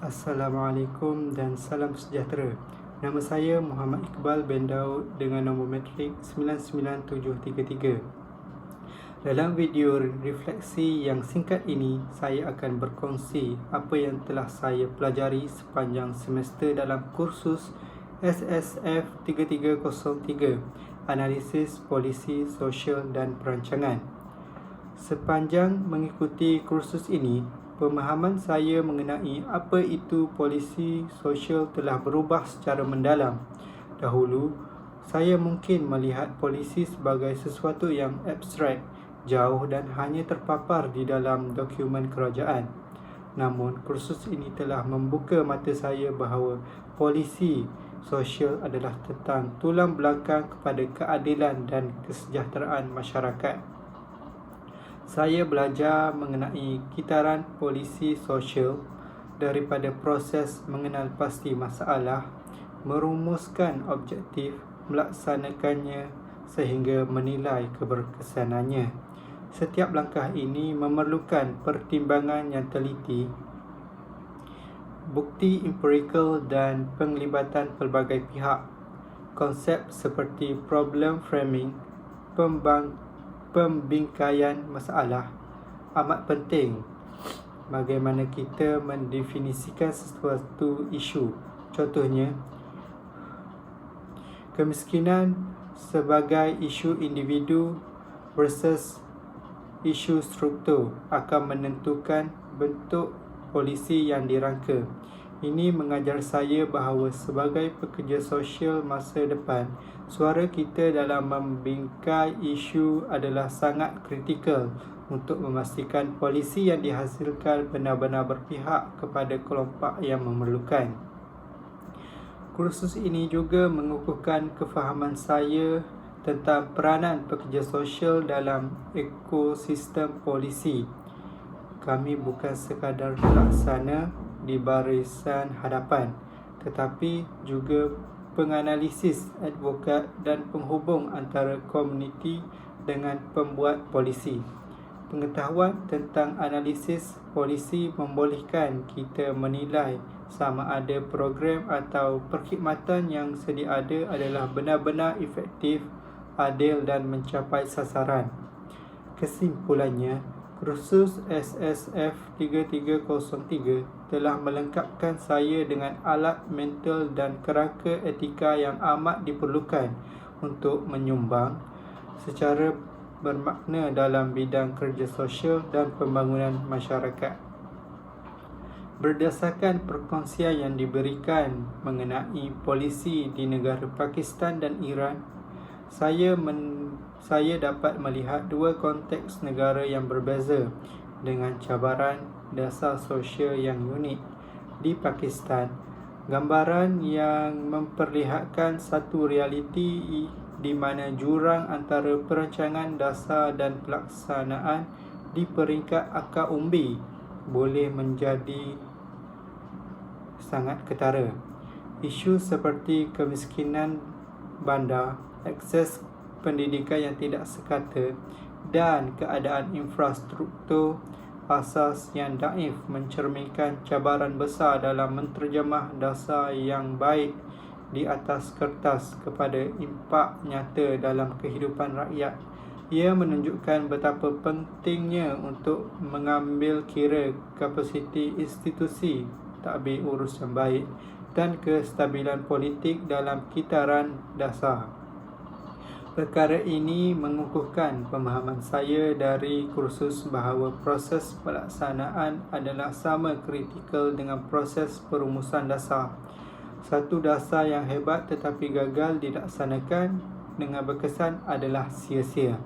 Assalamualaikum dan salam sejahtera. Nama saya Muhammad Iqbal bin Daud dengan nombor metrik 99733. Dalam video refleksi yang singkat ini, saya akan berkongsi apa yang telah saya pelajari sepanjang semester dalam kursus SSF 3303 Analisis Polisi Sosial dan Perancangan. Sepanjang mengikuti kursus ini, pemahaman saya mengenai apa itu polisi sosial telah berubah secara mendalam. Dahulu, saya mungkin melihat polisi sebagai sesuatu yang abstrak, jauh dan hanya terpapar di dalam dokumen kerajaan. Namun, kursus ini telah membuka mata saya bahawa polisi sosial adalah tentang tulang belakang kepada keadilan dan kesejahteraan masyarakat saya belajar mengenai kitaran polisi sosial daripada proses mengenal pasti masalah, merumuskan objektif, melaksanakannya sehingga menilai keberkesanannya. Setiap langkah ini memerlukan pertimbangan yang teliti, bukti empirical dan penglibatan pelbagai pihak. Konsep seperti problem framing, pembang pembingkaian masalah amat penting bagaimana kita mendefinisikan sesuatu isu. Contohnya kemiskinan sebagai isu individu versus isu struktur akan menentukan bentuk polisi yang dirangka ini mengajar saya bahawa sebagai pekerja sosial masa depan, suara kita dalam membingkai isu adalah sangat kritikal untuk memastikan polisi yang dihasilkan benar-benar berpihak kepada kelompok yang memerlukan. Kursus ini juga mengukuhkan kefahaman saya tentang peranan pekerja sosial dalam ekosistem polisi. Kami bukan sekadar pelaksana di barisan hadapan tetapi juga penganalisis advokat dan penghubung antara komuniti dengan pembuat polisi. Pengetahuan tentang analisis polisi membolehkan kita menilai sama ada program atau perkhidmatan yang sedia ada adalah benar-benar efektif, adil dan mencapai sasaran. Kesimpulannya, Kursus SSF 3303 telah melengkapkan saya dengan alat mental dan kerangka etika yang amat diperlukan untuk menyumbang secara bermakna dalam bidang kerja sosial dan pembangunan masyarakat. Berdasarkan perkongsian yang diberikan mengenai polisi di negara Pakistan dan Iran, saya men, saya dapat melihat dua konteks negara yang berbeza dengan cabaran dasar sosial yang unik. Di Pakistan, gambaran yang memperlihatkan satu realiti di mana jurang antara perancangan dasar dan pelaksanaan di peringkat akar umbi boleh menjadi sangat ketara. Isu seperti kemiskinan bandar akses pendidikan yang tidak sekata dan keadaan infrastruktur asas yang daif mencerminkan cabaran besar dalam menterjemah dasar yang baik di atas kertas kepada impak nyata dalam kehidupan rakyat. Ia menunjukkan betapa pentingnya untuk mengambil kira kapasiti institusi takbir urus yang baik dan kestabilan politik dalam kitaran dasar. Perkara ini mengukuhkan pemahaman saya dari kursus bahawa proses pelaksanaan adalah sama kritikal dengan proses perumusan dasar. Satu dasar yang hebat tetapi gagal dilaksanakan dengan berkesan adalah sia-sia.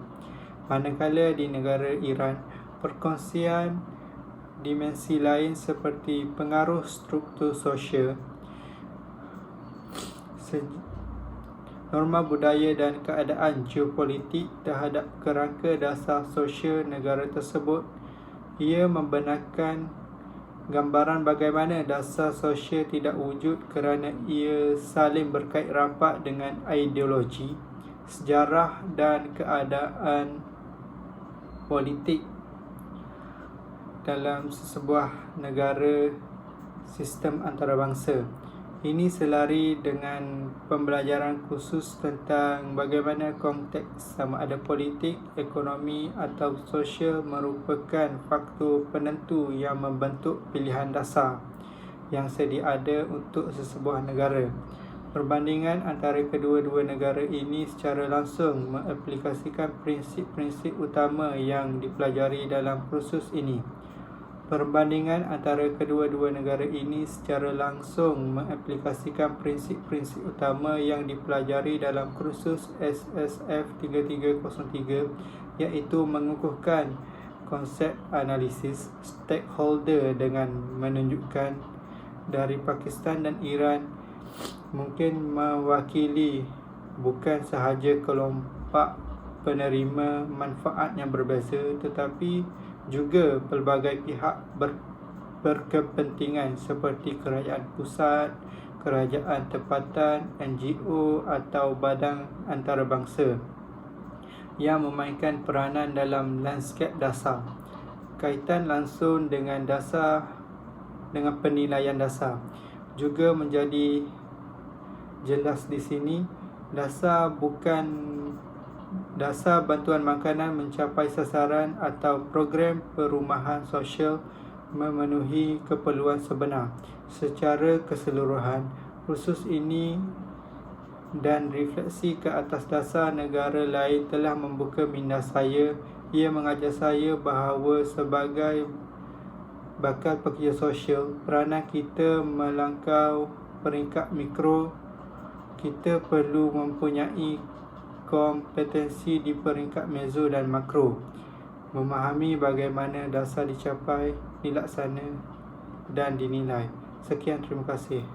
Manakala di negara Iran, perkongsian dimensi lain seperti pengaruh struktur sosial norma budaya dan keadaan geopolitik terhadap kerangka dasar sosial negara tersebut ia membenarkan gambaran bagaimana dasar sosial tidak wujud kerana ia saling berkait rapat dengan ideologi, sejarah dan keadaan politik dalam sebuah negara sistem antarabangsa. Ini selari dengan pembelajaran khusus tentang bagaimana konteks sama ada politik, ekonomi atau sosial merupakan faktor penentu yang membentuk pilihan dasar yang sedia ada untuk sesebuah negara. Perbandingan antara kedua-dua negara ini secara langsung mengaplikasikan prinsip-prinsip utama yang dipelajari dalam kursus ini. Perbandingan antara kedua-dua negara ini secara langsung mengaplikasikan prinsip-prinsip utama yang dipelajari dalam kursus SSF 3303 iaitu mengukuhkan konsep analisis stakeholder dengan menunjukkan dari Pakistan dan Iran mungkin mewakili bukan sahaja kelompok penerima manfaat yang berbeza tetapi juga pelbagai pihak ber, berkepentingan seperti kerajaan pusat, kerajaan tempatan, NGO atau badan antarabangsa yang memainkan peranan dalam lanskap dasar. Kaitan langsung dengan dasar dengan penilaian dasar juga menjadi jelas di sini dasar bukan dasar bantuan makanan mencapai sasaran atau program perumahan sosial memenuhi keperluan sebenar secara keseluruhan. Khusus ini dan refleksi ke atas dasar negara lain telah membuka minda saya. Ia mengajar saya bahawa sebagai bakal pekerja sosial peranan kita melangkau peringkat mikro. Kita perlu mempunyai kompetensi di peringkat mezo dan makro memahami bagaimana dasar dicapai, dilaksana dan dinilai. Sekian terima kasih.